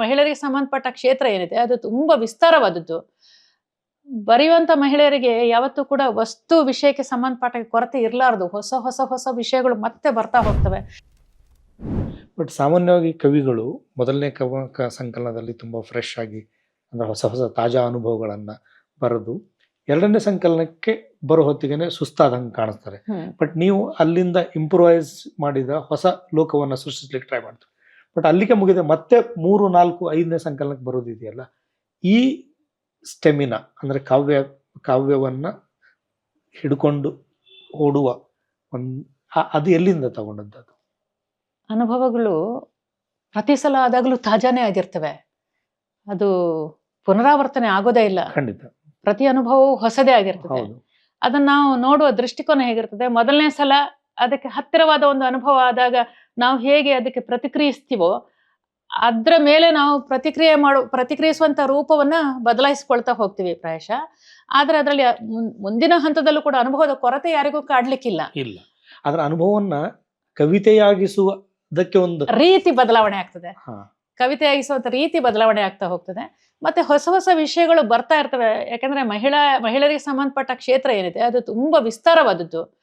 ಮಹಿಳೆಯರಿಗೆ ಸಂಬಂಧಪಟ್ಟ ಕ್ಷೇತ್ರ ಏನಿದೆ ಅದು ತುಂಬಾ ವಿಸ್ತಾರವಾದದ್ದು. ಬರೆಯುವಂತ ಮಹಿಳೆಯರಿಗೆ ಯಾವತ್ತೂ ಕೂಡ ವಸ್ತು ವಿಷಯಕ್ಕೆ ಸಂಬಂಧಪಟ್ಟ ಕೊರತೆ ಇರಲಾರದು. ಹೊಸ ಹೊಸ ಹೊಸ ವಿಷಯಗಳು ಮತ್ತೆ ಬರ್ತಾ ಹೋಗ್ತವೆ. ಬಟ್ ಸಾಮಾನ್ಯವಾಗಿ ಕವಿಗಳು ಮೊದಲನೇ ಕವ ಸಂಕಲನದಲ್ಲಿ ತುಂಬಾ ಫ್ರೆಶ್ ಆಗಿ ಅಂದ್ರೆ ಹೊಸ ಹೊಸ ತಾಜಾ ಅನುಭವಗಳನ್ನ ಬರೆದು ಎರಡನೇ ಸಂಕಲನಕ್ಕೆ ಬರೋ ಹೊತ್ತಿಗೆ ಸುಸ್ತಾದಂಗೆ ಕಾಣಿಸ್ತಾರೆ. ಬಟ್ ನೀವು ಅಲ್ಲಿಂದ ಇಂಪ್ರೂವೈಸ್ ಮಾಡಿದ ಹೊಸ ಲೋಕವನ್ನ ಸೃಷ್ಟಿಸ್ಲಿಕ್ಕೆ ಟ್ರೈ ಮಾಡ್ತೀವಿ. ಬಟ್ ಅಲ್ಲಿಗೆ ಮುಗಿದೆ ಮತ್ತೆ ಮೂರು ನಾಲ್ಕು ಐದನೇ ಸಂಕಲನಕ್ಕೆ ಬರೋದಿದೆಯಲ್ಲ? ಈ ಸ್ಟೆಮಿನ ಅಂದರೆ ಕಾವ್ಯ ಕಾವ್ಯವನ್ನು ಹಿಡ್ಕೊಂಡು ಓಡುವ ಒಂದು ಅದು ಎಲ್ಲಿಂದ ತಗೊಂಡದ್ದು ಅನುಭವಗಳು ಪ್ರತಿ ಸಲ ಆದಾಗಲೂ ತಾಜಾನೇ ಆಗಿರ್ತವೆ. ಅದು ಪುನರಾವರ್ತನೆ ಆಗೋದೇ ಇಲ್ಲ. ಖಂಡಿತ. ಪ್ರತಿ ಅನುಭವವು ಹೊಸದೇ ಆಗಿರ್ತದೆ. ಅದನ್ನ ನಾವು ನೋಡುವ ದೃಷ್ಟಿಕೋನ ಹೇಗಿರ್ತದೆ? ಮೊದಲನೇ ಸಲ ಅದಕ್ಕೆ ಹತ್ತಿರವಾದ ಒಂದು ಅನುಭವ ಆದಾಗ ನಾವು ಹೇಗೆ ಅದಕ್ಕೆ ಪ್ರತಿಕ್ರಿಯಿಸ್ತೀವೋ ಅದ್ರ ಮೇಲೆ ನಾವು ಪ್ರತಿಕ್ರಿಯೆ ಮಾಡೋ ಪ್ರತಿಕ್ರಿಯಿಸುವಂತ ರೂಪವನ್ನ ಬದಲಾಯಿಸ್ಕೊಳ್ತಾ ಹೋಗ್ತೀವಿ ಪ್ರಾಯಶಃ. ಆದ್ರೆ ಅದರಲ್ಲಿ ಮುಂದಿನ ಹಂತದಲ್ಲೂ ಕೂಡ ಅನುಭವದ ಕೊರತೆ ಯಾರಿಗೂ ಕಾಡ್ಲಿಕ್ಕಿಲ್ಲ. ಇಲ್ಲ. ಅದರ ಅನುಭವವನ್ನ ಕವಿತೆಯಾಗಿಸುವುದಕ್ಕೆ ಒಂದು ರೀತಿ ಬದಲಾವಣೆ ಆಗ್ತದೆ. ಕವಿತೆಯಾಗಿಸುವಂತ ರೀತಿ ಬದಲಾವಣೆ ಆಗ್ತಾ ಹೋಗ್ತದೆ. ಮತ್ತೆ ಹೊಸ ಹೊಸ ವಿಷಯಗಳು ಬರ್ತಾ ಇರ್ತವೆ. ಯಾಕಂದ್ರೆ ಮಹಿಳಾ ಮಹಿಳೆಯರಿಗೆ ಸಂಬಂಧಪಟ್ಟ ಕ್ಷೇತ್ರ ಏನಿದೆ ಅದು ತುಂಬಾ ವಿಸ್ತಾರವಾದದ್ದು.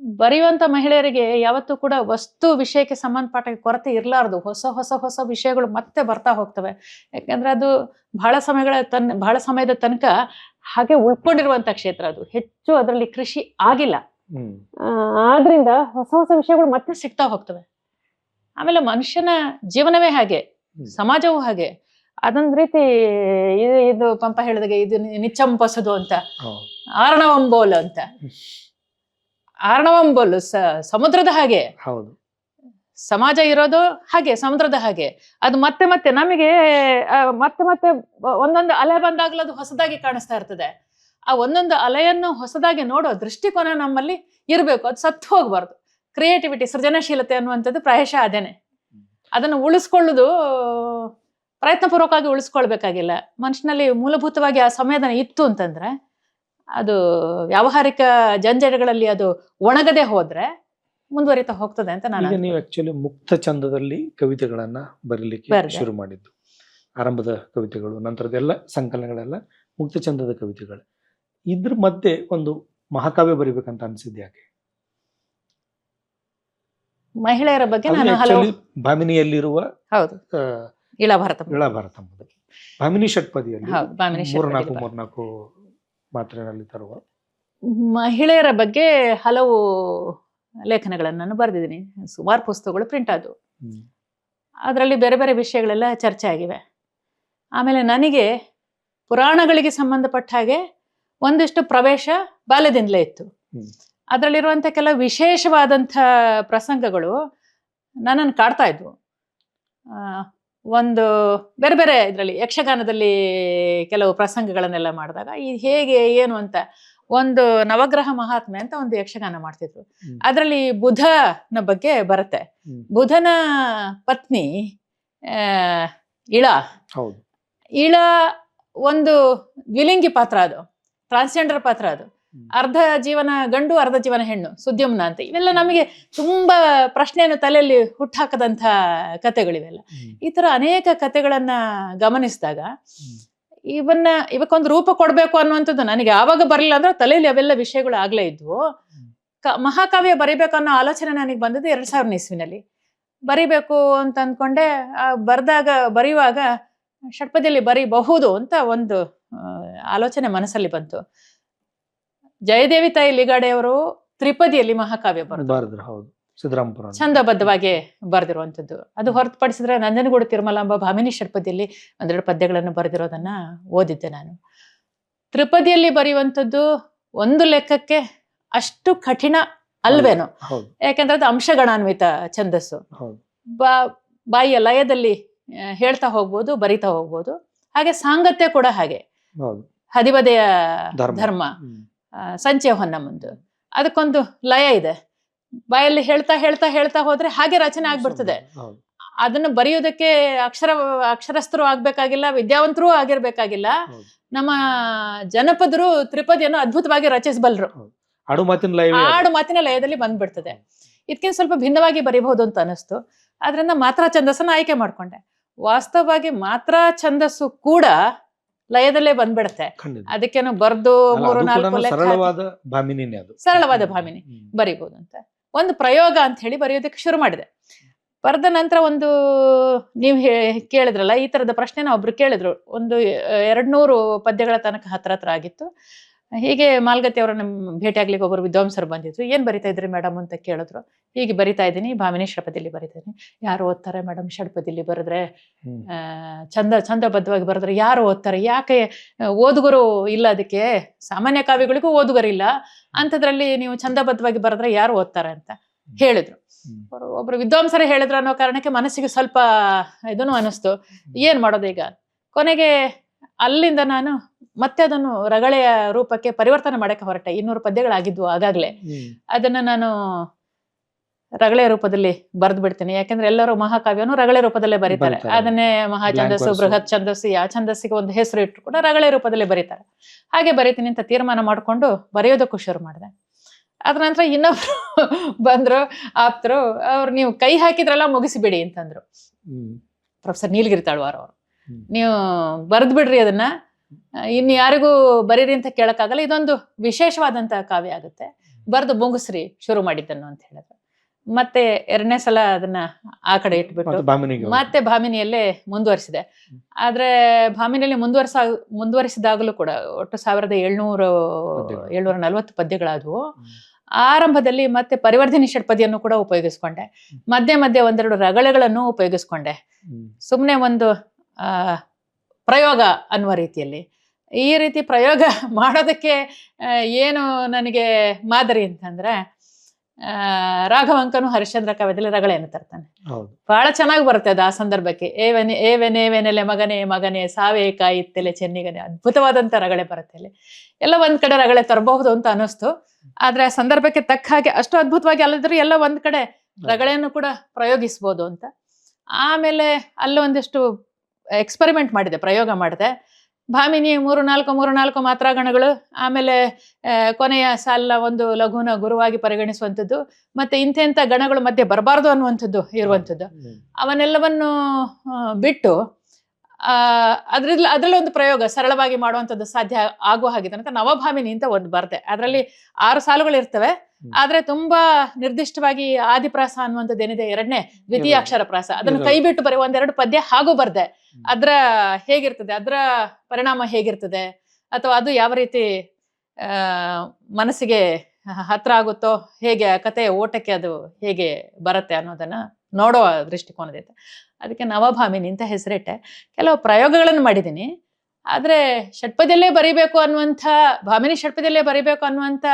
ಬರೆಯುವಂತ ಮಹಿಳೆಯರಿಗೆ ಯಾವತ್ತೂ ಕೂಡ ವಸ್ತು ವಿಷಯಕ್ಕೆ ಸಂಬಂಧಪಟ್ಟ ಕೊರತೆ ಇರಲಾರ್ದು. ಹೊಸ ಹೊಸ ಹೊಸ ವಿಷಯಗಳು ಮತ್ತೆ ಬರ್ತಾ ಹೋಗ್ತವೆ. ಯಾಕಂದ್ರೆ ಅದು ಬಹಳ ಸಮಯಗಳ ತನ್ ಬಹಳ ಸಮಯದ ತನಕ ಹಾಗೆ ಉಳ್ಕೊಂಡಿರುವಂತ ಕ್ಷೇತ್ರ ಅದು. ಹೆಚ್ಚು ಅದರಲ್ಲಿ ಕೃಷಿ ಆಗಿಲ್ಲ. ಆದ್ರಿಂದ ಹೊಸ ಹೊಸ ವಿಷಯಗಳು ಮತ್ತೆ ಸಿಗ್ತಾ ಹೋಗ್ತವೆ. ಆಮೇಲೆ ಮನುಷ್ಯನ ಜೀವನವೇ ಹಾಗೆ. ಸಮಾಜವೂ ಹಾಗೆ. ಅದೊಂದ್ ರೀತಿ ಇದು ಇದು ಪಂಪ ಹೇಳಿದಾಗ ಇದು ನಿಚ್ಚಂಪಸದು ಅಂತ. ಆರ್ಣವಂಬೋಲ್ ಅಂತ. ಆರ್ಣವಂಬೋಲ್ ಸ ಸಮುದ್ರದ ಹಾಗೆ. ಹೌದು. ಸಮಾಜ ಇರೋದು ಹಾಗೆ ಸಮುದ್ರದ ಹಾಗೆ. ಅದು ಮತ್ತೆ ಮತ್ತೆ ನಮಗೆ ಮತ್ತೆ ಮತ್ತೆ ಒಂದೊಂದು ಅಲೆ ಬಂದಾಗಲೂ ಅದು ಹೊಸದಾಗಿ ಕಾಣಿಸ್ತಾ ಇರ್ತದೆ. ಆ ಒಂದೊಂದು ಅಲೆಯನ್ನು ಹೊಸದಾಗಿ ನೋಡೋ ದೃಷ್ಟಿಕೋನ ನಮ್ಮಲ್ಲಿ ಇರಬೇಕು. ಅದು ಸತ್ತು ಹೋಗ್ಬಾರ್ದು. ಕ್ರಿಯೇಟಿವಿಟಿ ಸೃಜನಶೀಲತೆ ಅನ್ನುವಂಥದ್ದು ಪ್ರಾಯಶಃ ಅದೇನೆ. ಅದನ್ನು ಉಳಿಸ್ಕೊಳ್ಳೋದು ಪ್ರಯತ್ನಪೂರ್ವಕವಾಗಿ ಉಳಿಸ್ಕೊಳ್ಬೇಕಾಗಿಲ್ಲ. ಮನುಷ್ಯನಲ್ಲಿ ಮೂಲಭೂತವಾಗಿ ಆ ಸಂವೇದನೆ ಇತ್ತು ಅಂತಂದ್ರೆ ಅದು ವ್ಯಾವಹಾರಿಕ ಜಂಜಡಗಳಲ್ಲಿ ಅದು ಒಣಗದೆ ಹೋದ್ರೆ ಮುಂದುವರಿತಾ ಹೋಗ್ತದೆ ಅಂತ ನಾನು ನೀವು ಆಕ್ಚುಲಿ ಮುಕ್ತ ಚಂದದಲ್ಲಿ ಕವಿತೆಗಳನ್ನ ಬರೀಲಿಕ್ಕೆ ಶುರು ಮಾಡಿದ್ದು. ಆರಂಭದ ಕವಿತೆಗಳು ನಂತರದೆಲ್ಲ ಸಂಕಲನಗಳೆಲ್ಲ ಮುಕ್ತ ಚಂದದ ಕವಿತೆಗಳು. ಇದ್ರ ಮಧ್ಯೆ ಒಂದು ಮಹಾಕಾವ್ಯ ಬರಿಬೇಕಂತ ಅನ್ಸಿದ್ ಯಾಕೆ? ಮಹಿಳೆಯರ ಬಗ್ಗೆ ನಾನು ಹಲವು ಭಾಮಿನಿಯಲ್ಲಿರುವ ಹೌದು. ಇಳಭಾರತ ಇಳ ಭಾರತ ಇಳಭಾರತ ಭಾಮಿನಿ ಷಟ್ಪದಿಯಲ್ಲಿ ಮೂರ್ನಾಲ್ಕು ಮೂರ್ನಾಲ್ಕು ಮಾತ್ರೆನಲ್ಲಿ ತರುವ. ಮಹಿಳೆಯರ ಬಗ್ಗೆ ಹಲವು ಲೇಖನಗಳನ್ನು ನಾನು ಬರೆದಿದ್ದೀನಿ. ಸುಮಾರು ಪುಸ್ತಕಗಳು ಪ್ರಿಂಟ್ ಆದವು. ಅದರಲ್ಲಿ ಬೇರೆ ಬೇರೆ ವಿಷಯಗಳೆಲ್ಲ ಚರ್ಚೆ ಆಗಿವೆ. ಆಮೇಲೆ ನನಗೆ ಪುರಾಣಗಳಿಗೆ ಸಂಬಂಧಪಟ್ಟ ಹಾಗೆ ಒಂದಿಷ್ಟು ಪ್ರವೇಶ ಬಾಲ್ಯದಿಂದಲೇ ಇತ್ತು. ಅದರಲ್ಲಿರುವಂಥ ಕೆಲವು ವಿಶೇಷವಾದಂಥ ಪ್ರಸಂಗಗಳು ನನ್ನನ್ನು ಕಾಡ್ತಾ ಇದ್ವು. ಒಂದು ಬೇರೆ ಬೇರೆ ಇದರಲ್ಲಿ ಯಕ್ಷಗಾನದಲ್ಲಿ ಕೆಲವು ಪ್ರಸಂಗಗಳನ್ನೆಲ್ಲ ಮಾಡಿದಾಗ ಈ ಹೇಗೆ ಏನು ಅಂತ ಒಂದು ನವಗ್ರಹ ಮಹಾತ್ಮೆ ಅಂತ ಒಂದು ಯಕ್ಷಗಾನ ಮಾಡ್ತಿದ್ರು. ಅದರಲ್ಲಿ ಬುಧನ ಬಗ್ಗೆ ಬರುತ್ತೆ. ಬುಧನ ಪತ್ನಿ ಆ, ಇಳ. ಇಳ ಒಂದು ದ್ವಿಲಿಂಗಿ ಪಾತ್ರ ಅದು ಟ್ರಾನ್ಸ್ಜೆಂಡರ್ ಪಾತ್ರ ಅದು. ಅರ್ಧ ಜೀವನ ಗಂಡು ಅರ್ಧ ಜೀವನ ಹೆಣ್ಣು ಸುದ್ಯಮ್ನ ಅಂತ. ಇವೆಲ್ಲ ನಮಗೆ ತುಂಬಾ ಪ್ರಶ್ನೆಯನ್ನು ತಲೆಯಲ್ಲಿ ಹುಟ್ಟಾಕದಂತ ಕಥೆಗಳಿವೆಲ್ಲ. ಈ ತರ ಅನೇಕ ಕತೆಗಳನ್ನ ಗಮನಿಸಿದಾಗ. ಇವನ್ನ ಇವಕ್ಕೊಂದು ರೂಪ ಕೊಡ್ಬೇಕು ಅನ್ನುವಂಥದ್ದು ನನಗೆ ಯಾವಾಗ ಬರಲಿಲ್ಲ ಅಂದ್ರೆ ತಲೆಯಲ್ಲಿ ಅವೆಲ್ಲ ವಿಷಯಗಳು ಆಗ್ಲೇ ಇದ್ವು. ಕ- ಮಹಾಕಾವ್ಯ ಬರಿಬೇಕು ಅನ್ನೋ ಆಲೋಚನೆ ನನಗೆ ಬಂದದ್ದು ಎರಡ್ ಸಾವಿರದ ಇಸ್ವಿನಲ್ಲಿ. ಬರಿಬೇಕು ಅಂತ ಅಂದ್ಕೊಂಡೆ ಆ ಬರ್ದಾಗ ಬರೆಯುವಾಗ ಷಟ್ಪದಿಯಲ್ಲಿ ಬರೀಬಹುದು ಅಂತ ಒಂದು ಆಲೋಚನೆ ಮನಸ್ಸಲ್ಲಿ ಬಂತು. ಜಯದೇವಿ ತಾಯಿ ಲಿಗಾಡೆಯವರು ತ್ರಿಪದಿಯಲ್ಲಿ ಮಹಾಕಾವ್ಯ ಬರೆದ್ರು. ಹೌದು. ಸಿದ್ದರಾಮಪುರ ಛಂದಬದ್ಧವಾಗಿ ಬರೆದಿರುವಂಥದ್ದು. ಅದು ಹೊರತುಪಡಿಸಿದ್ರೆ ನಂಜನಗೂಡು ತಿರುಮಲಾಂಬ ಭಾಮಿನಿ ಷಟ್ಪದಿಯಲ್ಲಿ ಒಂದೆರಡು ಪದ್ಯಗಳನ್ನು ಬರೆದಿರೋದನ್ನ ಓದಿದ್ದೆ ನಾನು. ತ್ರಿಪದಿಯಲ್ಲಿ ಬರೆಯುವಂಥದ್ದು ಒಂದು ಲೆಕ್ಕಕ್ಕೆ ಅಷ್ಟು ಕಠಿಣ ಅಲ್ವೇನೋ? ಯಾಕಂದ್ರೆ ಅದು ಅಂಶಗಣಾನ್ವಿತ ಛಂದಸ್ಸು. ಬಾ ಬಾಯಿಯ ಲಯದಲ್ಲಿ ಹೇಳ್ತಾ ಹೋಗ್ಬೋದು ಬರಿತಾ ಹೋಗ್ಬೋದು. ಹಾಗೆ ಸಾಂಗತ್ಯ ಕೂಡ ಹಾಗೆ. ಹೌದು. ಹದಿಬದೆಯ ಧರ್ಮ. ಸಂಚಯ ಹೊನ್ನಮ್ಮಂದು ಅದಕ್ಕೊಂದು ಲಯ ಇದೆ. ಬಾಯಲ್ಲಿ ಹೇಳ್ತಾ ಹೇಳ್ತಾ ಹೇಳ್ತಾ ಹೋದ್ರೆ ಹಾಗೆ ರಚನೆ ಆಗ್ಬಿಡ್ತದೆ. ಅದನ್ನು ಬರೆಯೋದಕ್ಕೆ ಅಕ್ಷರ ಅಕ್ಷರಸ್ಥರು ಆಗ್ಬೇಕಾಗಿಲ್ಲ ವಿದ್ಯಾವಂತರೂ ಆಗಿರ್ಬೇಕಾಗಿಲ್ಲ. ನಮ್ಮ ಜನಪದರು ತ್ರಿಪದಿಯನ್ನು ಅದ್ಭುತವಾಗಿ ರಚಿಸಬಲ್ರು. ಆಡು ಮಾತಿನ ಲೈವ್ ಆಡು ಮಾತಿನ ಲಯದಲ್ಲಿ ಬಂದ್ಬಿಡ್ತದೆ. ಇದಕ್ಕಿಂತ ಸ್ವಲ್ಪ ಭಿನ್ನವಾಗಿ ಬರೀಬಹುದು ಅಂತ ಅನಿಸ್ತು. ಅದರಿಂದ ಮಾತ್ರ ಛಂದಸ್ಸನ್ನ ಆಯ್ಕೆ ಮಾಡ್ಕೊಂಡೆ. ವಾಸ್ತವವಾಗಿ ಮಾತ್ರ ಛಂದಸ್ಸು ಕೂಡ ಲಯದಲ್ಲೇ ಬಂದ್ಬಿಡತ್ತೆ. ಅದಕ್ಕೇನು ಬರ್ದು ಮೂರು ನಾಲ್ಕು ಸರಳವಾದ ಭಾಮಿನಿನೇ ಅದು. ಸರಳವಾದ ಭಾಮಿನಿ. ಬರೀಬಹುದು ಅಂತ ಒಂದು ಪ್ರಯೋಗ ಅಂತ ಹೇಳಿ ಬರೆಯೋದಕ್ಕೆ ಶುರು ಮಾಡಿದೆ. ಬರೆದ ನಂತರ ಒಂದು ನೀವು ಕೇಳಿದ್ರಲ್ಲ ಈ ತರದ ಪ್ರಶ್ನೆನ ಒಬ್ರು ಕೇಳಿದ್ರು. ಒಂದು ಎರಡ್ನೂರು ಪದ್ಯಗಳ ತನಕ ಹತ್ರ ಹತ್ರ ಆಗಿತ್ತು. ಹೀಗೆ ಮಾಲ್ಗತಿ ಅವರನ್ನ ಭೇಟಿ ಆಗ್ಲಿಕ್ಕೆ ಒಬ್ಬರು ವಿದ್ವಾಂಸರು ಬಂದಿದ್ರು. ಏನ್ ಬರಿತಾ ಇದ್ರಿ ಮೇಡಮ್ ಅಂತ ಕೇಳಿದ್ರು. ಹೀಗೆ ಬರಿತಾ ಇದ್ದೀನಿ. ಭಾಮಿನಿ ಷಡಪದಿಲಿ ಬರಿತಾ ಇದ್ದೀನಿ. ಯಾರು ಓದ್ತಾರೆ ಮೇಡಮ್ ಷಡ್ಪದಿಲಿ ಬರೆದ್ರೆ ಚಂದ ಚಂದಬದ್ಧವಾಗಿ ಬರೆದ್ರೆ ಯಾರು ಓದ್ತಾರೆ? ಯಾಕೆ ಓದುಗರು ಇಲ್ಲ ಅದಕ್ಕೆ? ಸಾಮಾನ್ಯ ಕಾವ್ಯಗಳಿಗೂ ಓದುಗರಿಲ್ಲ ಅಂಥದ್ರಲ್ಲಿ ನೀವು ಚಂದಬದ್ಧವಾಗಿ ಬರೆದ್ರೆ ಯಾರು ಓದ್ತಾರೆ ಅಂತ ಹೇಳಿದ್ರು. ಒಬ್ರು ವಿದ್ವಾಂಸರೇ ಹೇಳಿದ್ರು ಅನ್ನೋ ಕಾರಣಕ್ಕೆ ಮನಸ್ಸಿಗೆ ಸ್ವಲ್ಪ ಇದನ್ನು ಅನಿಸ್ತು. ಏನ್ ಮಾಡೋದು ಈಗ? ಕೊನೆಗೆ ಅಲ್ಲಿಂದ ನಾನು ಮತ್ತೆ ಅದನ್ನು ರಗಳೆಯ ರೂಪಕ್ಕೆ ಪರಿವರ್ತನೆ ಮಾಡಕ್ಕೆ ಹೊರಟೆ. ಇನ್ನೂರು ಪದ್ಯಗಳಾಗಿದ್ವು ಆಗಾಗ್ಲೇ. ಅದನ್ನ ನಾನು ರಗಳೆ ರೂಪದಲ್ಲಿ ಬರೆದು ಬಿಡ್ತೀನಿ ಯಾಕಂದ್ರೆ ಎಲ್ಲರೂ ಮಹಾಕಾವ್ಯನು ರಗಳೆ ರೂಪದಲ್ಲೇ ಬರೀತಾರೆ. ಅದನ್ನೇ ಮಹಾ ಛಂದಸ್ಸು ಬೃಹತ್ ಛಂದಸ್ಸು ಯಾವ ಛಂದಸ್ಸಿಗೆ ಒಂದು ಹೆಸರು ಇಟ್ಟು ಕೂಡ ರಗಳೆ ರೂಪದಲ್ಲೇ ಬರೀತಾರೆ. ಹಾಗೆ ಬರೀತೀನಿ ಅಂತ ತೀರ್ಮಾನ ಮಾಡಿಕೊಂಡು ಬರೆಯೋದಕ್ಕೂ ಶುರು ಮಾಡಿದೆ. ಅದ್ರ ನಂತರ ಇನ್ನೊಬ್ರು ಬಂದ್ರು ಆಪ್ತರು ಅವ್ರು ನೀವು ಕೈ ಹಾಕಿದ್ರಲ್ಲ ಮುಗಿಸಿಬಿಡಿ ಅಂತಂದ್ರು. ಪ್ರೊಫೆಸರ್ ನೀಲಗಿರಿ ತಾಳ್ವಾರ್ ಅವರು. ನೀವು ಬರೆದು ಬಿಡ್ರಿ ಅದನ್ನ. ಇನ್ನು ಯಾರಿಗೂ ಬರೀರಿ ಅಂತ ಕೇಳಕ್ಕಾಗಲ್ಲ ಇದೊಂದು ವಿಶೇಷವಾದಂತಹ ಕಾವ್ಯ ಆಗುತ್ತೆ. ಬರೆದು ಬುಂಗುಸ್ರಿ ಶುರು ಮಾಡಿದ್ದನ್ನು ಅಂತ ಹೇಳಿದ್ರು. ಮತ್ತೆ ಎರಡನೇ ಸಲ ಅದನ್ನ ಆ ಕಡೆ ಇಟ್ಬಿಟ್ಟು ಮತ್ತೆ. ಭಾಮಿನಿಯಲ್ಲೇ ಮುಂದುವರಿಸಿದೆ. ಆದ್ರೆ ಭಾಮಿನಿಯಲ್ಲಿ ಮುಂದುವರಿಸ ಮುಂದುವರಿಸಿದಾಗಲೂ ಕೂಡ ಒಟ್ಟು ಸಾವಿರದ ಏಳ್ನೂರು. ಏಳ್ನೂರ ನಲವತ್ತು ಪದ್ಯಗಳಾದವು. ಆರಂಭದಲ್ಲಿ ಮತ್ತೆ ಪರಿವರ್ಧಿನಿ ಷಟ್ಪದಿಯನ್ನು ಕೂಡ ಉಪಯೋಗಿಸ್ಕೊಂಡೆ. ಮಧ್ಯೆ ಮಧ್ಯೆ ಒಂದೆರಡು ರಗಳೆಗಳನ್ನು ಉಪಯೋಗಿಸ್ಕೊಂಡೆ. ಸುಮ್ಮನೆ ಒಂದು ಆ, ಪ್ರಯೋಗ ಅನ್ನುವ ರೀತಿಯಲ್ಲಿ. ಈ ರೀತಿ ಪ್ರಯೋಗ ಮಾಡೋದಕ್ಕೆ ಏನು ನನಗೆ ಮಾದರಿ ಅಂತಂದ್ರೆ ಆ, ರಾಘವಂಕನು ಹರಿಶ್ಚಂದ್ರ ಕಾವ್ಯದಲ್ಲಿ ರಗಳೆಯನ್ನು ತರ್ತಾನೆ. ಬಹಳ ಚೆನ್ನಾಗಿ ಬರುತ್ತೆ ಅದು ಆ ಸಂದರ್ಭಕ್ಕೆ. ಏವನೆ ಏವೆನೇವೆನೆಲೆ ಮಗನೇ ಮಗನೇ ಸಾವೇ ತಲೆ ಚೆನ್ನಿಗನೆ ಅದ್ಭುತವಾದಂತ ರಗಳೆ ಬರುತ್ತೆ ಅಲ್ಲಿ. ಎಲ್ಲ ಒಂದ್ ಕಡೆ ರಗಳೆ ತರಬಹುದು ಅಂತ ಅನಿಸ್ತು ಆದ್ರೆ ಆ ಸಂದರ್ಭಕ್ಕೆ ತಕ್ಕ ಹಾಗೆ ಅಷ್ಟು ಅದ್ಭುತವಾಗಿ ಅಲ್ಲದ್ರೂ ಎಲ್ಲ ಒಂದ್ ಕಡೆ ರಗಳೆಯನ್ನು ಕೂಡ ಪ್ರಯೋಗಿಸ್ಬೋದು ಅಂತ. ಆಮೇಲೆ ಅಲ್ಲಿ ಒಂದಿಷ್ಟು ಎಕ್ಸ್ಪೆರಿಮೆಂಟ್ ಮಾಡಿದೆ ಪ್ರಯೋಗ ಮಾಡಿದೆ ಭಾಮಿನಿ ಮೂರು ನಾಲ್ಕು ಮೂರು ನಾಲ್ಕು ಮಾತ್ರಾಗಣಗಳು ಆಮೇಲೆ ಕೊನೆಯ ಸಾಲ ಒಂದು ಲಘುನ ಗುರುವಾಗಿ ಪರಿಗಣಿಸುವಂಥದ್ದು ಮತ್ತೆ ಇಂಥೆಂಥ ಗಣಗಳು ಮಧ್ಯೆ ಬರಬಾರ್ದು ಅನ್ನುವಂಥದ್ದು ಇರುವಂಥದ್ದು. ಅವನ್ನೆಲ್ಲವನ್ನು ಬಿಟ್ಟು ಅದ್ರಲ್ಲಿ ಅದ್ರಲ್ಲಿ ಒಂದು ಪ್ರಯೋಗ ಸರಳವಾಗಿ ಮಾಡುವಂಥದ್ದು ಸಾಧ್ಯ ಆಗುವ ಹಾಗಿದೆ ಅಂತ ನವಭಾಮಿನಿ ಅಂತ ಒಂದು ಬರ್ದೆ ಅದರಲ್ಲಿ ಆರು ಸಾಲುಗಳು ಇರ್ತವೆ. ಆದ್ರೆ ತುಂಬಾ ನಿರ್ದಿಷ್ಟವಾಗಿ ಆದಿಪ್ರಾಸ ಅನ್ನುವಂಥದ್ದು ಏನಿದೆ ಎರಡನೇ ದ್ವಿತೀಯ ಅಕ್ಷರ ಪ್ರಾಸ. ಅದನ್ನು. ಕೈ ಬಿಟ್ಟು ಬರೀ ಒಂದೆರಡು ಪದ್ಯ ಹಾಗೂ ಬರ್ದೆ. ಅದ್ರ ಹೇಗಿರ್ತದೆ? ಅದರ ಪರಿಣಾಮ ಹೇಗಿರ್ತದೆ? ಅಥವಾ ಅದು ಯಾವ ರೀತಿ ಮನಸ್ಸಿಗೆ ಹತ್ರ ಆಗುತ್ತೋ? ಹೇಗೆ ಆ ಕಥೆಯ ಓಟಕ್ಕೆ ಅದು ಹೇಗೆ ಬರುತ್ತೆ ಅನ್ನೋದನ್ನ ನೋಡುವ ದೃಷ್ಟಿಕೋನದಿಂದ ಅದಕ್ಕೆ ನವಭಾಮಿನಿ ಅಂತ ಹೆಸರಿಟ್ಟೆ. ಕೆಲವು ಪ್ರಯೋಗಗಳನ್ನು ಮಾಡಿದ್ದೀನಿ. ಆದರೆ ಷಟ್ಪದಿಯಲ್ಲೇ ಬರಿಬೇಕು ಅನ್ನುವಂಥ, ಭಾಮಿನಿ ಷಟ್ಪದಿಯಲ್ಲೇ ಬರಿಬೇಕು ಅನ್ನುವಂಥ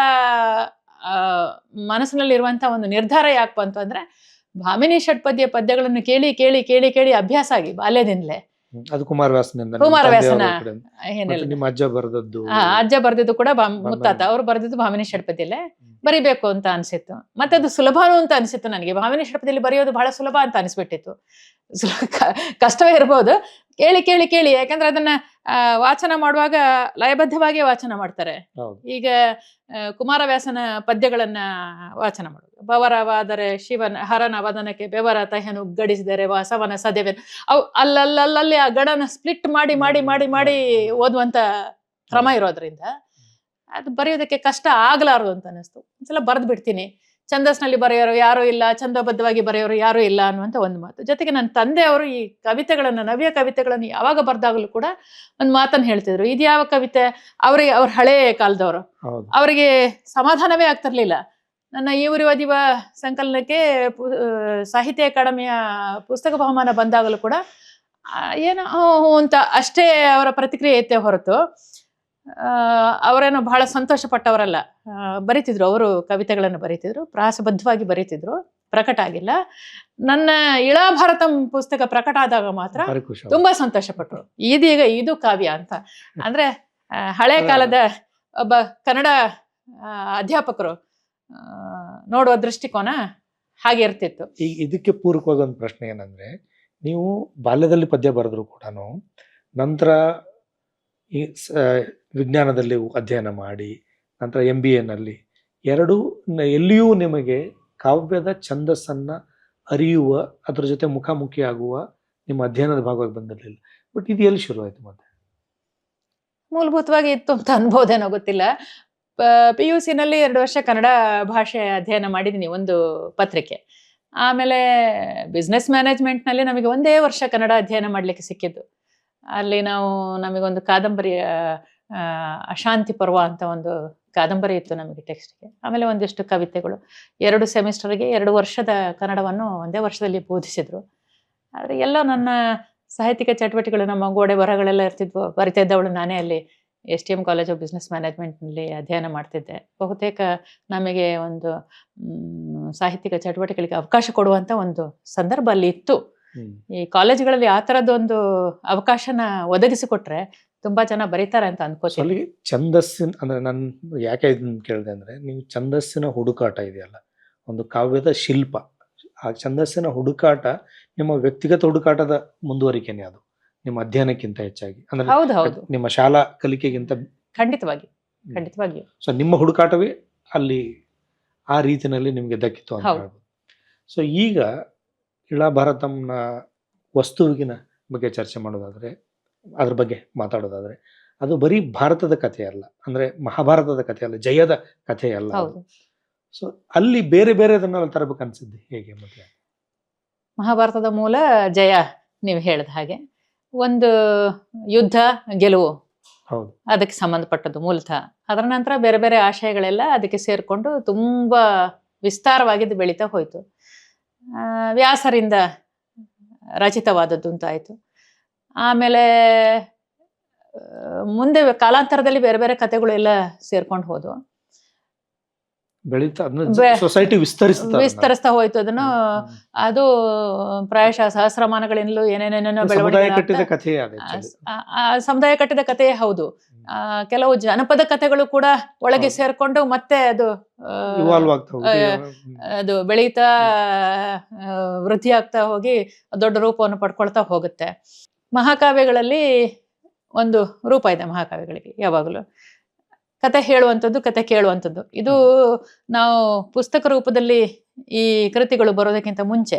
ಮನಸ್ಸಿನಲ್ಲಿರುವಂಥ ಒಂದು ನಿರ್ಧಾರ ಯಾಕೆ ಬಂತು ಅಂದ್ರೆ, ಭಾಮಿನಿ ಷಟ್ಪದಿಯ ಪದ್ಯಗಳನ್ನು ಕೇಳಿ ಕೇಳಿ ಕೇಳಿ ಕೇಳಿ ಅಭ್ಯಾಸ ಆಗಿ, ಬಾಲ್ಯದಿಂದಲೇ. ಅದು ಕುಮಾರವ್ಯಾಸನಿಂದ ಕುಮಾರವ್ಯಾಸನ. ಏನಿಲ್ಲ. ನಿಮ್ಮ ಅಜ್ಜ ಬರೆದದ್ದು? ಅಜ್ಜ ಬರ್ದಿದ್ದು ಕೂಡ ಮುತ್ತಾತ. ಅವ್ರು ಬರ್ದಿದ್ದು ಭಾಮಿನಿ ಷಟ್ಪದಿಯಲ್ಲೇ. ಬರಿಬೇಕು ಅಂತ ಅನ್ಸಿತ್ತು. ಮತ್ತೆ ಅದು ಸುಲಭನೂ ಅಂತ ಅನ್ಸಿತ್ತು ನನಗೆ. ಭಾಮಿನಿ ಷಟ್ಪದಿಯಲ್ಲಿ ಬರೆಯೋದು ಬಹಳ ಸುಲಭ ಅಂತ ಅನಿಸ್ಬಿಟ್ಟಿತ್ತು. ಕಷ್ಟವೇ ಇರ್ಬೋದು. ಕೇಳಿ ಕೇಳಿ ಕೇಳಿ. ಯಾಕಂದ್ರೆ ಅದನ್ನ ವಾಚನ ಮಾಡುವಾಗ ಲಯಬದ್ಧವಾಗಿ ವಾಚನ ಮಾಡ್ತಾರೆ. ಈಗ ಕುಮಾರವ್ಯಾಸನ ಪದ್ಯಗಳನ್ನ ವಾಚನ ಮಾಡುದು. ಬವರವಾದರೆ ಶಿವನ ಹರನ ವದನಕ್ಕೆ ಬೆವರ ತಹನು ಗಡಿಸಿದರೆ ವಾಸವನ ಸದೆವೆ ಅವು ಅಲ್ಲಲ್ಲಲ್ಲಿ ಆ ಗಡನ ಸ್ಪ್ಲಿಟ್ ಮಾಡಿ ಮಾಡಿ ಮಾಡಿ ಮಾಡಿ ಓದುವಂತ ಕ್ರಮ ಇರೋದ್ರಿಂದ ಅದು ಬರೆಯೋದಕ್ಕೆ ಕಷ್ಟ ಆಗ್ಲಾರ್ದು ಅಂತ ಅನಿಸ್ತು ಒಂದ್ಸಲ ಬರೆದು ಬಿಡ್ತೀನಿ. ಛಂದಸ್ನಲ್ಲಿ ಬರೆಯೋರು ಯಾರು ಇಲ್ಲ ಛಂದಬದ್ಧವಾಗಿ ಬರೆಯೋರು ಯಾರು ಇಲ್ಲ ಅನ್ನುವಂಥ ಒಂದು ಮಾತು. ಜೊತೆಗೆ ನನ್ನ ತಂದೆಯವರು ಈ ಕವಿತೆಗಳನ್ನು ನವ್ಯ ಕವಿತೆಗಳನ್ನು ಯಾವಾಗ ಬರೆದಾಗಲೂ ಕೂಡ ಒಂದು ಮಾತನ್ನು ಹೇಳ್ತಿದ್ರು. ಇದು ಯಾವ ಕವಿತೆ? ಅವರಿಗೆ ಅವ್ರ ಹಳೆಯ ಕಾಲದವರು. ಅವರಿಗೆ ಸಮಾಧಾನವೇ ಆಗ್ತಿರ್ಲಿಲ್ಲ. ನನ್ನ ಈ ಊರಿ ದಿವ ಸಂಕಲನಕ್ಕೆ ಸಾಹಿತ್ಯ ಅಕಾಡೆಮಿಯ ಪುಸ್ತಕ ಬಹುಮಾನ ಬಂದಾಗಲೂ ಕೂಡ ಏನೋ ಅಂತ ಅಷ್ಟೇ ಅವರ ಪ್ರತಿಕ್ರಿಯೆ ಇತ್ತೆ ಹೊರತು ಆ, ಅವರೇನೋ ಬಹಳ ಸಂತೋಷ ಪಟ್ಟವರಲ್ಲ ಬರೀತಿದ್ರು ಅವರು ಕವಿತೆಗಳನ್ನು ಬರೀತಿದ್ರು ಪ್ರಾಸಬದ್ಧವಾಗಿ ಬರೀತಿದ್ರು ಪ್ರಕಟ ಆಗಿಲ್ಲ. ನನ್ನ ಇಳಾ ಭಾರತಂ ಪುಸ್ತಕ ಪ್ರಕಟ ಆದಾಗ ಮಾತ್ರ. ತುಂಬಾ ಸಂತೋಷ ಪಟ್ಟರು ಇದೀಗ ಇದು ಕಾವ್ಯ ಅಂತ. ಅಂದ್ರೆ ಹಳೆ ಕಾಲದ ಒಬ್ಬ ಕನ್ನಡ ಅಧ್ಯಾಪಕರು ನೋಡುವ ದೃಷ್ಟಿಕೋನ ಹಾಗೆ ಇರ್ತಿತ್ತು. ಈಗ ಇದಕ್ಕೆ ಪೂರ್ವಕವಾದ ಒಂದು ಪ್ರಶ್ನೆ ಏನಂದ್ರೆ ನೀವು ಬಾಲ್ಯದಲ್ಲಿ ಪದ್ಯ ಬರೆದ್ರು ಕೂಡ ನಂತರ ಈ ವಿಜ್ಞಾನದಲ್ಲಿ ಅಧ್ಯಯನ ಮಾಡಿ ನಂತರ ಎಂ ಬಿ ಎನಲ್ಲಿ ಎರಡು ಎಲ್ಲಿಯೂ ನಿಮಗೆ ಕಾವ್ಯದ ಛಂದಸ್ಸನ್ನ ಅರಿಯುವ ಅದ್ರ ಜೊತೆ ಮುಖಾಮುಖಿ ಆಗುವ ನಿಮ್ಮ ಅಧ್ಯಯನದ ಭಾಗವಾಗಿ ಬಂದಿರಲಿಲ್ಲ. ಬಟ್ ಇದು ಎಲ್ಲಿ ಶುರುವಾಯಿತು ಮತ್ತೆ? ಮೂಲಭೂತವಾಗಿ ಇತ್ತು ಅಂತ ಅನ್ಬೋದೇನೋ ಗೊತ್ತಿಲ್ಲ. ಪಿ ಯು ಸಿನಲ್ಲಿ ಎರಡು ವರ್ಷ ಕನ್ನಡ ಭಾಷೆ ಅಧ್ಯಯನ ಮಾಡಿದ್ದೀನಿ ಒಂದು ಪತ್ರಿಕೆ. ಆಮೇಲೆ ಬಿಸ್ನೆಸ್ ಮ್ಯಾನೇಜ್ಮೆಂಟ್ನಲ್ಲಿ ನಮಗೆ ಒಂದೇ ವರ್ಷ ಕನ್ನಡ ಅಧ್ಯಯನ ಮಾಡಲಿಕ್ಕೆ ಸಿಕ್ಕಿದ್ದು. ಅಲ್ಲಿ ನಾವು ನಮಗೊಂದು ಕಾದಂಬರಿ ಅಶಾಂತಿ ಪರ್ವ ಅಂತ ಒಂದು ಕಾದಂಬರಿ ಇತ್ತು ನಮಗೆ ಟೆಕ್ಸ್ಟ್ಗೆ ಆಮೇಲೆ ಒಂದಿಷ್ಟು ಕವಿತೆಗಳು. ಎರಡು ಸೆಮಿಸ್ಟರ್ಗೆ ಎರಡು ವರ್ಷದ ಕನ್ನಡವನ್ನು ಒಂದೇ ವರ್ಷದಲ್ಲಿ ಬೋಧಿಸಿದ್ರು. ಆದರೆ ಎಲ್ಲ ನನ್ನ ಸಾಹಿತ್ಯಿಕ ಚಟುವಟಿಕೆಗಳು ನಮ್ಮ ಗೋಡೆ ಬರಗಳೆಲ್ಲ ಇರ್ತಿದ್ವು. ಬರಿತಾ ಇದ್ದವಳು ನಾನೇ ಅಲ್ಲಿ S T M college of business ಮ್ಯಾನೇಜ್ಮೆಂಟ್ನಲ್ಲಿ ಅಧ್ಯಯನ ಮಾಡ್ತಿದ್ದೆ. ಬಹುತೇಕ ನಮಗೆ ಒಂದು ಸಾಹಿತ್ಯಿಕ ಚಟುವಟಿಕೆಗಳಿಗೆ ಅವಕಾಶ ಕೊಡುವಂಥ ಒಂದು ಸಂದರ್ಭ ಅಲ್ಲಿ ಇತ್ತು. ಈ ಕಾಲೇಜ್ಗಳಲ್ಲಿ ಆ ಥರದ್ದೊಂದು ಅವಕಾಶನ ಒದಗಿಸಿಕೊಟ್ರೆ ತುಂಬಾ ಜನ ಬರೀತಾರೆ ಅಂತ ಅನ್ಕೋತೀವಿ ಅನ್ಕೋತೀನಿ. ಅಲ್ಲಿ ಛಂದಸ್ಸಿನ ಅಂದ್ರೆ ನಾನು ಯಾಕೆ ಇದನ್ನ ಕೇಳಿದೆ ಅಂದ್ರೆ ನೀವು ಛಂದಸ್ಸಿನ ಹುಡುಕಾಟ ಇದೆಯಲ್ಲ ಒಂದು ಕಾವ್ಯದ ಶಿಲ್ಪ. ಆ ಛಂದಸ್ಸಿನ ಹುಡುಕಾಟ ನಿಮ್ಮ ವ್ಯಕ್ತಿಗತ ಹುಡುಕಾಟದ ಮುಂದುವರಿಕೆನೆ ಅದು. ನಿಮ್ಮ ಅಧ್ಯಯನಕ್ಕಿಂತ ಹೆಚ್ಚಾಗಿ. ಅಂದ್ರೆ ನಿಮ್ಮ ಶಾಲಾ ಕಲಿಕೆಗಿಂತ ಖಂಡಿತವಾಗಿ ಖಂಡಿತವಾಗಿ. ಸೊ ನಿಮ್ಮ ಹುಡುಕಾಟವೇ ಅಲ್ಲಿ ಆ ರೀತಿಯಲ್ಲಿ ನಿಮಗೆ ದಕ್ಕಿತ್ತು ಅಂತ. ಹೇಳ್ಬೋದು. ಸೊ ಈಗ ಇಳಾ ಭಾರತಂನ ವಸ್ತುವಿನ ಬಗ್ಗೆ ಚರ್ಚೆ ಮಾಡೋದಾದ್ರೆ ಅದ್ರ ಬಗ್ಗೆ ಮಾತಾಡೋದಾದ್ರೆ ಅದು ಬರೀ ಭಾರತದ ಕಥೆ ಅಲ್ಲ. ಅಂದ್ರೆ ಮಹಾಭಾರತದ ಕಥೆ ಅಲ್ಲ ಜಯದ ಕಥೆ ಅಲ್ಲ ಸೊ ಅಲ್ಲಿ ಬೇರೆ ಬೇರೆದನ್ನೆಲ್ಲ ತರಬೇಕು ಅನ್ಸಿದ್ದೆ ಹೇಗೆ ಮತ್ತೆ ಮಹಾಭಾರತದ ಮೂಲ ಜಯ ನೀವು ಹೇಳಿದ ಹಾಗೆ. ಒಂದು ಯುದ್ಧ ಗೆಲುವು. ಅದಕ್ಕೆ ಸಂಬಂಧಪಟ್ಟದ್ದು ಮೂಲತಃ. ಅದರ ನಂತರ ಬೇರೆ ಬೇರೆ ಆಶಯಗಳೆಲ್ಲ ಅದಕ್ಕೆ ಸೇರಿಕೊಂಡು ತುಂಬಾ ವಿಸ್ತಾರವಾಗಿದ್ದು ಬೆಳೀತಾ ಹೋಯ್ತು. ವ್ಯಾಸರಿಂದ ರಚಿತವಾದದ್ದು ಅಂತ ಆಯಿತು ಆಮೇಲೆ ಮುಂದೆ ಕಾಲಾಂತರದಲ್ಲಿ ಬೇರೆ ಬೇರೆ ಕಥೆಗಳು ಎಲ್ಲ ಸೇರ್ಕೊಂಡು ಹೋದವು. ಬೆಳೀತಾ ಅದನ್ನ ಸೊಸೈಟಿ ವಿಸ್ತರಿಸ್ತಾ ವಿಸ್ತರಿಸ್ತಾ ಹೋಯ್ತು ಅದನ್ನು. ಅದು ಪ್ರಾಯಶಃ ಸಹಸ್ರಮಾನಗಳಿಂದಲೂ ಏನೇನೇನೇನೋ ಕಟ್ಟಿದ ಆ, ಸಮುದಾಯ ಕಟ್ಟಿದ ಕಥೆಯೇ ಹೌದು. ಕೆಲವು ಜನಪದ ಕಥೆಗಳು ಕೂಡ ಒಳಗೆ ಸೇರ್ಕೊಂಡು ಮತ್ತೆ ಅದು. ಅದು ಬೆಳೀತಾ ವೃದ್ಧಿ ಆಗ್ತಾ ಹೋಗಿ ದೊಡ್ಡ ರೂಪವನ್ನು ಪಡ್ಕೊಳ್ತಾ ಹೋಗುತ್ತೆ. ಮಹಾಕಾವ್ಯಗಳಲ್ಲಿ ಒಂದು ರೂಪ ಇದೆ ಮಹಾಕಾವ್ಯಗಳಿಗೆ ಯಾವಾಗಲೂ. ಕತೆ ಹೇಳುವಂಥದ್ದು ಕತೆ ಕೇಳುವಂಥದ್ದು. ಇದು ನಾವು ಪುಸ್ತಕ ರೂಪದಲ್ಲಿ ಈ ಕೃತಿಗಳು ಬರೋದಕ್ಕಿಂತ ಮುಂಚೆ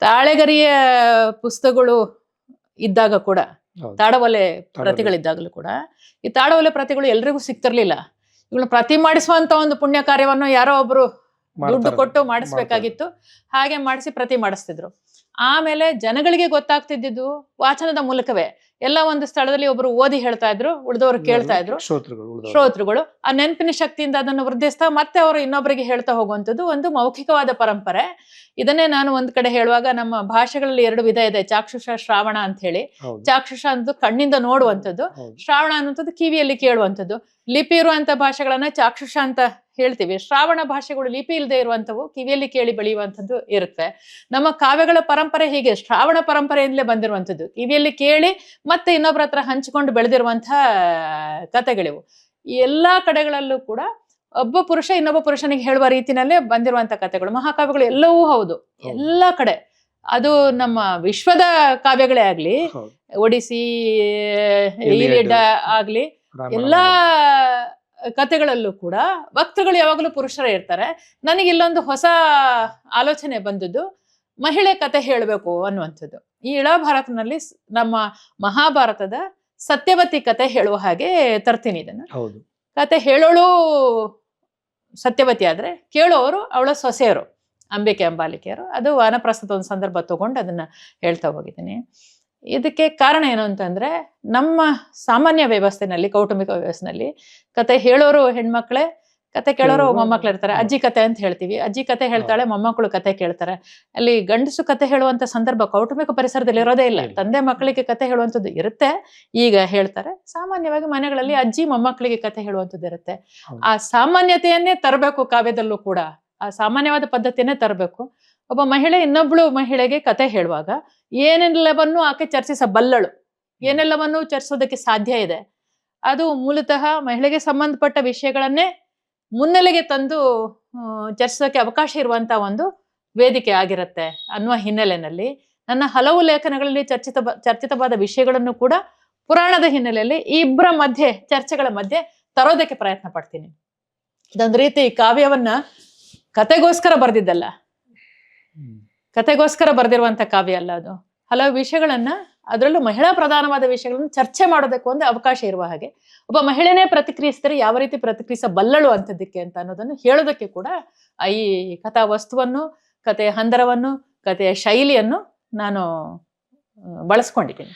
ತಾಳೆಗರಿಯ ಪುಸ್ತಕಗಳು ಇದ್ದಾಗ ಕೂಡ. ತಾಡವಲೆ ಪ್ರತಿಗಳಿದ್ದಾಗಲೂ ಕೂಡ ಈ ತಾಡವಲೆ ಪ್ರತಿಗಳು ಎಲ್ರಿಗೂ ಸಿಗ್ತಿರ್ಲಿಲ್ಲ. ಇವುಗಳನ್ನ ಪ್ರತಿ ಮಾಡಿಸುವಂತ ಒಂದು ಪುಣ್ಯ ಕಾರ್ಯವನ್ನು ಯಾರೋ ಒಬ್ರು ದುಡ್ಡು ಕೊಟ್ಟು ಮಾಡಿಸ್ಬೇಕಾಗಿತ್ತು. ಹಾಗೆ ಮಾಡಿಸಿ ಪ್ರತಿ ಮಾಡಿಸ್ತಿದ್ರು. ಆಮೇಲೆ ಜನಗಳಿಗೆ ಗೊತ್ತಾಗ್ತಿದ್ದಿದ್ದು ವಾಚನದ ಮೂಲಕವೇ. ಎಲ್ಲ ಒಂದು ಸ್ಥಳದಲ್ಲಿ ಒಬ್ರು ಓದಿ ಹೇಳ್ತಾ ಇದ್ರು ಉಳಿದವರು ಕೇಳ್ತಾ ಇದ್ರು. ಶ್ರೋತೃಗಳು ಆ ನೆನಪಿನ ಶಕ್ತಿಯಿಂದ ಅದನ್ನು ವೃದ್ಧಿಸ್ತಾ ಮತ್ತೆ ಅವರು ಇನ್ನೊಬ್ಬರಿಗೆ ಹೇಳ್ತಾ ಹೋಗುವಂಥದ್ದು ಒಂದು ಮೌಖಿಕವಾದ ಪರಂಪರೆ. ಇದನ್ನೇ ನಾನು ಒಂದ್ ಕಡೆ ಹೇಳುವಾಗ ನಮ್ಮ ಭಾಷೆಗಳಲ್ಲಿ ಎರಡು ವಿಧ ಇದೆ ಚಾಕ್ಷುಷ ಶ್ರಾವಣ ಅಂತ ಹೇಳಿ. ಚಾಕ್ಷುಷ ಅನ್ನೋದು ಕಣ್ಣಿಂದ ನೋಡುವಂಥದ್ದು. ಶ್ರಾವಣ ಅನ್ನುವಂಥದ್ದು ಕಿವಿಯಲ್ಲಿ ಕೇಳುವಂಥದ್ದು. ಲಿಪಿ ಇರುವಂತ ಭಾಷೆಗಳನ್ನ ಚಾಕ್ಷುಷ ಅಂತ ಹೇಳ್ತೀವಿ. ಶ್ರಾವಣ ಭಾಷೆಗಳು ಲಿಪಿ ಇಲ್ಲದೆ ಇರುವಂಥವು ಕಿವಿಯಲ್ಲಿ ಕೇಳಿ ಬೆಳೆಯುವಂಥದ್ದು ಇರುತ್ತೆ. ನಮ್ಮ ಕಾವ್ಯಗಳ ಪರಂಪರೆ ಹೀಗೆ. ಶ್ರಾವಣ ಪರಂಪರೆಯಿಂದಲೇ ಬಂದಿರುವಂಥದ್ದು. ಕಿವಿಯಲ್ಲಿ ಕೇಳಿ ಮತ್ತೆ ಇನ್ನೊಬ್ಬರ ಹತ್ರ ಹಂಚಿಕೊಂಡು ಬೆಳೆದಿರುವಂತಹ ಕಥೆಗಳಿವು. ಈ ಎಲ್ಲಾ ಕಡೆಗಳಲ್ಲೂ ಕೂಡ ಒಬ್ಬ ಪುರುಷ ಇನ್ನೊಬ್ಬ ಪುರುಷನಿಗೆ ಹೇಳುವ ರೀತಿನಲ್ಲೇ ಬಂದಿರುವಂತ ಕಥೆಗಳು. ಮಹಾಕಾವ್ಯಗಳು ಎಲ್ಲವೂ ಹೌದು. ಎಲ್ಲ ಕಡೆ. ಅದು ನಮ್ಮ ವಿಶ್ವದ ಕಾವ್ಯಗಳೇ ಆಗ್ಲಿ. ಒಡಿಸಿ ಆಗ್ಲಿ. ಎಲ್ಲಾ ಕಥೆಗಳಲ್ಲೂ ಕೂಡ ವಕ್ತೃಗಳು ಯಾವಾಗಲೂ ಪುರುಷರೇ ಇರ್ತಾರೆ. ನನಗೆ ಇಲ್ಲೊಂದು ಹೊಸ ಆಲೋಚನೆ ಬಂದದ್ದು ಮಹಿಳೆ ಕತೆ ಹೇಳಬೇಕು ಅನ್ನುವಂಥದ್ದು. ಈ ಇಳ ಭಾರತನಲ್ಲಿ ನಮ್ಮ ಮಹಾಭಾರತದ ಸತ್ಯವತಿ ಕತೆ ಹೇಳುವ ಹಾಗೆ ತರ್ತೀನಿ ಇದನ್ನ. ಹೌದು. ಕತೆ ಹೇಳೋಳು ಸತ್ಯವತಿ ಆದ್ರೆ ಕೇಳೋರು ಅವಳ ಸೊಸೆಯರು ಅಂಬಿಕೆ ಅಂಬಾಲಿಕೆಯರು. ಅದು ವಾನಪ್ರಸ್ಥದ ಒಂದು ಸಂದರ್ಭ ತಗೊಂಡು ಅದನ್ನ ಹೇಳ್ತಾ ಹೋಗಿದ್ದೀನಿ. ಇದಕ್ಕೆ ಕಾರಣ ಏನು ಅಂತಂದ್ರೆ ನಮ್ಮ ಸಾಮಾನ್ಯ ವ್ಯವಸ್ಥೆನಲ್ಲಿ ಕೌಟುಂಬಿಕ ವ್ಯವಸ್ಥೆನಲ್ಲಿ ಕತೆ ಹೇಳೋರು ಹೆಣ್ಮಕ್ಳೇ ಕತೆ ಕೇಳೋರು ಮೊಮ್ಮಕ್ಳು ಇರ್ತಾರೆ. ಅಜ್ಜಿ ಕತೆ ಅಂತ ಹೇಳ್ತೀವಿ. ಅಜ್ಜಿ ಕತೆ ಹೇಳ್ತಾಳೆ ಮೊಮ್ಮಕ್ಕಳು ಕತೆ ಕೇಳ್ತಾರೆ. ಅಲ್ಲಿ ಗಂಡಸು ಕತೆ ಹೇಳುವಂತ ಸಂದರ್ಭ ಕೌಟುಂಬಿಕ ಪರಿಸರದಲ್ಲಿ ಇರೋದೇ ಇಲ್ಲ. ಇಲ್ಲ. ತಂದೆ ಮಕ್ಕಳಿಗೆ ಕತೆ ಹೇಳುವಂಥದ್ದು ಇರುತ್ತೆ. ಈಗ ಹೇಳ್ತಾರೆ ಸಾಮಾನ್ಯವಾಗಿ ಮನೆಗಳಲ್ಲಿ ಅಜ್ಜಿ ಮೊಮ್ಮಕ್ಕಳಿಗೆ ಕತೆ ಹೇಳುವಂಥದ್ದು ಇರುತ್ತೆ. ಆ ಸಾಮಾನ್ಯತೆಯನ್ನೇ ತರಬೇಕು ಕಾವ್ಯದಲ್ಲೂ ಕೂಡ. ಆ ಸಾಮಾನ್ಯವಾದ ಪದ್ಧತಿಯನ್ನೇ ತರಬೇಕು. ಒಬ್ಬ ಮಹಿಳೆ ಇನ್ನೊಬ್ಳು ಮಹಿಳೆಗೆ ಕತೆ ಹೇಳುವಾಗ, ಏನೆಲ್ಲವನ್ನು ಆಕೆ ಚರ್ಚಿಸಬಲ್ಲಳು ಏನೆಲ್ಲವನ್ನು ಚರ್ಚಿಸೋದಕ್ಕೆ ಸಾಧ್ಯ ಇದೆ. ಅದು ಮೂಲತಃ ಮಹಿಳೆಗೆ ಸಂಬಂಧಪಟ್ಟ ವಿಷಯಗಳನ್ನೇ ಮುನ್ನೆಲೆಗೆ ತಂದು ಚರ್ಚಿಸೋಕೆ ಅವಕಾಶ ಇರುವಂತ ಒಂದು ವೇದಿಕೆ ಆಗಿರುತ್ತೆ ಅನ್ನುವ ಹಿನ್ನೆಲೆಯಲ್ಲಿ. ನನ್ನ ಹಲವು ಲೇಖನಗಳಲ್ಲಿ ಚರ್ಚಿತ, ಚರ್ಚಿತವಾದ ವಿಷಯಗಳನ್ನು ಕೂಡ ಪುರಾಣದ ಹಿನ್ನೆಲೆಯಲ್ಲಿ ಈ ಇಬ್ಬರ ಮಧ್ಯೆ, ಚರ್ಚೆಗಳ ಮಧ್ಯೆ ತರೋದಕ್ಕೆ ಪ್ರಯತ್ನ ಪಡ್ತೀನಿ. ಇದೊಂದು ರೀತಿ ಕಾವ್ಯವನ್ನ ಕತೆಗೋಸ್ಕರ ಬರ್ದಿದ್ದಲ್ಲ. ಕತೆಗೋಸ್ಕರ ಬರ್ದಿರುವಂತ ಕಾವ್ಯ ಅಲ್ಲ ಅದು. ಹಲವು ವಿಷಯಗಳನ್ನ ಅದರಲ್ಲೂ ಮಹಿಳಾ ಪ್ರಧಾನವಾದ ವಿಷಯಗಳನ್ನು ಚರ್ಚೆ ಮಾಡೋದಕ್ಕೆ ಒಂದು ಅವಕಾಶ ಇರುವ ಹಾಗೆ. ಒಬ್ಬ ಮಹಿಳೆನೇ ಪ್ರತಿಕ್ರಿಯಿಸಿದರೆ ಯಾವ ರೀತಿ ಪ್ರತಿಕ್ರಿಯಿಸಬಲ್ಲಳು ಅಂತದಕ್ಕೆ ಅಂತ ಅನ್ನೋದನ್ನು ಹೇಳೋದಕ್ಕೆ ಕೂಡ ಈ ಕಥಾ ವಸ್ತುವನ್ನು ಕಥೆಯ ಹಂದರವನ್ನು ಕಥೆಯ ಶೈಲಿಯನ್ನು ನಾನು ಬಳಸ್ಕೊಂಡಿದ್ದೀನಿ.